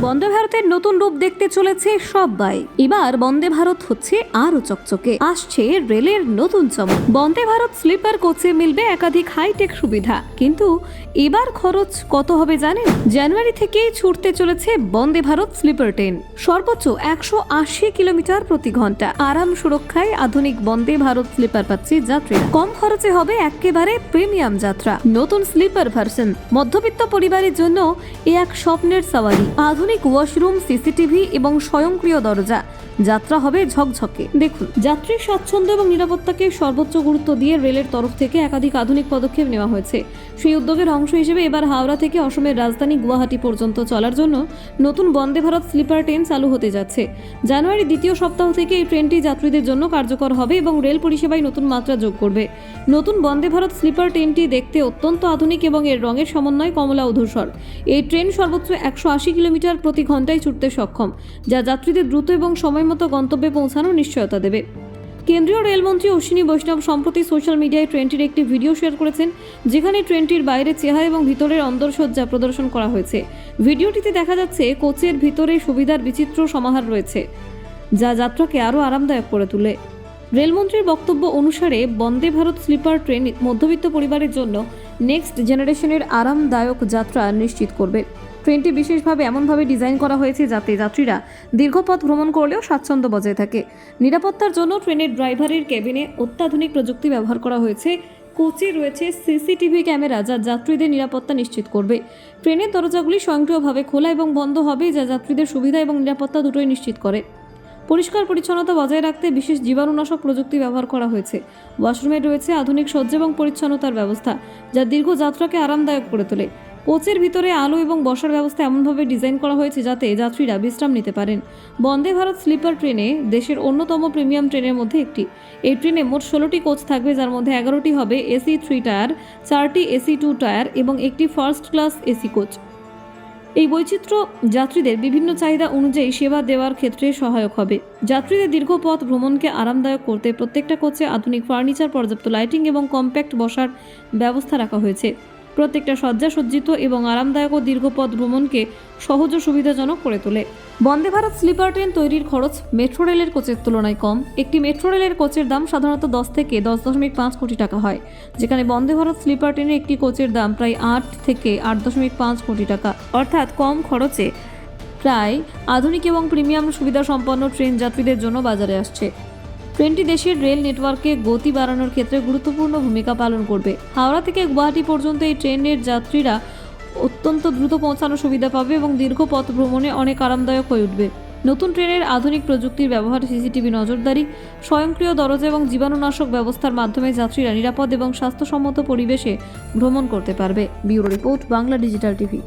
বন্দে ভারতের নতুন রূপ দেখতে চলেছে সবাই। এবার বন্দে ভারত হচ্ছে আরও চকচকে। আসছে রেলের নতুন চমক। বন্দে ভারত স্লিপার কোচে মিলবে একাধিক হাইটেক সুবিধা। কিন্তু এবার খরচ কত হবে জানেন? জানুয়ারি থেকেই ছুটতে চলেছে বন্দে ভারত স্লিপার ট্রেন। সর্বোচ্চ একশো আশি কিলোমিটার প্রতি ঘণ্টা। আরাম সুরক্ষায় আধুনিক বন্দে ভারত স্লিপার পাচ্ছে যাত্রীরা। কম খরচে হবে একেবারে প্রিমিয়াম যাত্রা। নতুন স্লিপার ভার্সন, মধ্যবিত্ত পরিবারের জন্য এ এক স্বপ্নের সাওয়ারি। আধুনিক ওয়াশরুম, সিসিটিভি এবং স্বয়ংক্রিয় দরজা। যাত্রা হবে ঝকঝকে। দেখুন যাত্রীর স্বাচ্ছন্দ্য এবং নিরাপত্তাকে সর্বোচ্চ গুরুত্ব দিয়ে রেলের তরফ থেকে একাধিক আধুনিক পদক্ষেপ নেওয়া হয়েছে। সেই উদ্যোগের অংশ হিসেবে এবার হাওড়া থেকে অসমের রাজধানী গুয়াহাটি পর্যন্ত চলার জন্য নতুন বন্দে ভারত স্লিপার ট্রেন চালু হতে যাচ্ছে। জানুয়ারি দ্বিতীয় সপ্তাহ থেকে এই ট্রেনটি যাত্রীদের জন্য কার্যকর হবে এবং রেল পরিষেবায় নতুন মাত্রা যোগ করবে। নতুন বন্দে ভারত স্লিপার ট্রেনটি দেখতে অত্যন্ত আধুনিক এবং এর রঙের সমন্বয় কমলা ও ধূসর। এই ট্রেন সর্বোচ্চ একশো আশি কিলোমিটার প্রতি ঘন্টায় ছুটতে সক্ষম, যা যাত্রীদের দ্রুত এবং সময়মতো গন্তব্যে পৌঁছানোর নিশ্চয়তা দেবে। কেন্দ্রীয় রেলমন্ত্রী অশ্বিনী বৈষ্ণব সম্প্রতি সোশ্যাল মিডিয়ায় ট্রেনটির একটি ভিডিও শেয়ার করেছেন, যেখানে ট্রেনটির বাইরে চেহারা এবং ভিতরের অন্দরসজ্জা প্রদর্শন করা হয়েছে। ভিডিওটিতে দেখা যাচ্ছে, কোচের ভিতরে সুবিধার বিচিত্র সমাহার রয়েছে, যা যাত্রাকে আরও আরামদায়ক করে তোলে। রেলমন্ত্রীর বক্তব্য অনুসারে, বন্দে ভারত স্লিপার ট্রেন মধ্যবিত্ত পরিবারের জন্য নেক্সট জেনারেশনের আরামদায়ক যাত্রা নিশ্চিত করবে। ট্রেনটি বিশেষভাবে এমনভাবে ডিজাইন করা হয়েছে যাতে যাত্রীরা দীর্ঘপথ ভ্রমণ করলেও স্বাচ্ছন্দ্য বজায় থাকে। নিরাপত্তার জন্য ট্রেনের ড্রাইভারের কেবিনে অত্যাধুনিক প্রযুক্তি ব্যবহার করা হয়েছে। কোচে রয়েছে সিসিটিভি ক্যামেরা যা যাত্রীদের নিরাপত্তা নিশ্চিত করবে। ট্রেনের দরজাগুলি স্বয়ংক্রিয়ভাবে খোলা এবং বন্ধ হবে যা যাত্রীদের সুবিধা এবং নিরাপত্তা দুটোই নিশ্চিত করে। পরিষ্কার পরিচ্ছন্নতা বজায় রাখতে বিশেষ জীবাণুনাশক প্রযুক্তি ব্যবহার করা হয়েছে। ওয়াশরুমে রয়েছে আধুনিক সজ্জা এবং পরিচ্ছন্নতার ব্যবস্থা যা দীর্ঘ যাত্রাকে আরামদায়ক করে তোলে। কোচের ভিতরে আলো এবং বসার ব্যবস্থা এমনভাবে ডিজাইন করা হয়েছে যাতে যাত্রীরা বিশ্রাম নিতে পারেন। বন্দে ভারত স্লিপার ট্রেনে দেশের অন্যতম প্রিমিয়াম ট্রেনের মধ্যে একটি। এই ট্রেনে মোট ষোলোটি কোচ থাকবে, যার মধ্যে এগারোটি হবে এসি থ্রি টায়ার, চারটি এসি টু টায়ার এবং একটি ফার্স্ট ক্লাস এসি কোচ। এই বৈচিত্র্য যাত্রীদের বিভিন্ন চাহিদা অনুযায়ী সেবা দেওয়ার ক্ষেত্রে সহায়ক হবে। যাত্রীদের দীর্ঘ পথ ভ্রমণকে আরামদায়ক করতে প্রত্যেকটা কোচে আধুনিক ফার্নিচার, পর্যাপ্ত লাইটিং এবং কম্প্যাক্ট বসার ব্যবস্থা রাখা হয়েছে। প্রত্যেকটা শয্যা সজ্জিত এবং আরামদায়ক ও দীর্ঘ পথ ভ্রমণকে সহজ ও সুবিধাজনক করে তোলে। বন্দে ভারত স্লিপার ট্রেন তৈরির খরচ মেট্রো রেলের কোচের তুলনায় কম। একটি মেট্রো রেলের কোচের দাম সাধারণত দশ থেকে দশ দশমিক পাঁচ কোটি টাকা হয়, যেখানে বন্দে ভারত স্লিপার ট্রেনের একটি কোচের দাম প্রায় আট থেকে আট দশমিক পাঁচ কোটি টাকা। অর্থাৎ কম খরচে প্রায় আধুনিক এবং প্রিমিয়াম সুবিধা সম্পন্ন ট্রেন যাত্রীদের জন্য বাজারে আসছে। ট্রেনটি দেশের রেল নেটওয়ার্কে গতি বাড়ানোর ক্ষেত্রে গুরুত্বপূর্ণ ভূমিকা পালন করবে। হাওড়া থেকে গুয়াহাটি পর্যন্ত এই ট্রেনের যাত্রীরা অত্যন্ত দ্রুত পৌঁছানোর সুবিধা পাবে এবং দীর্ঘ পথ ভ্রমণে অনেক আরামদায়ক হয়ে উঠবে। নতুন ট্রেনের আধুনিক প্রযুক্তির ব্যবহার সিসিটিভি নজরদারি, স্বয়ংক্রিয় দরজা এবং জীবাণুনাশক ব্যবস্থার মাধ্যমে যাত্রীরা নিরাপদ এবং স্বাস্থ্যসম্মত পরিবেশে ভ্রমণ করতে পারবে। Bureau report, Bangla digital TV.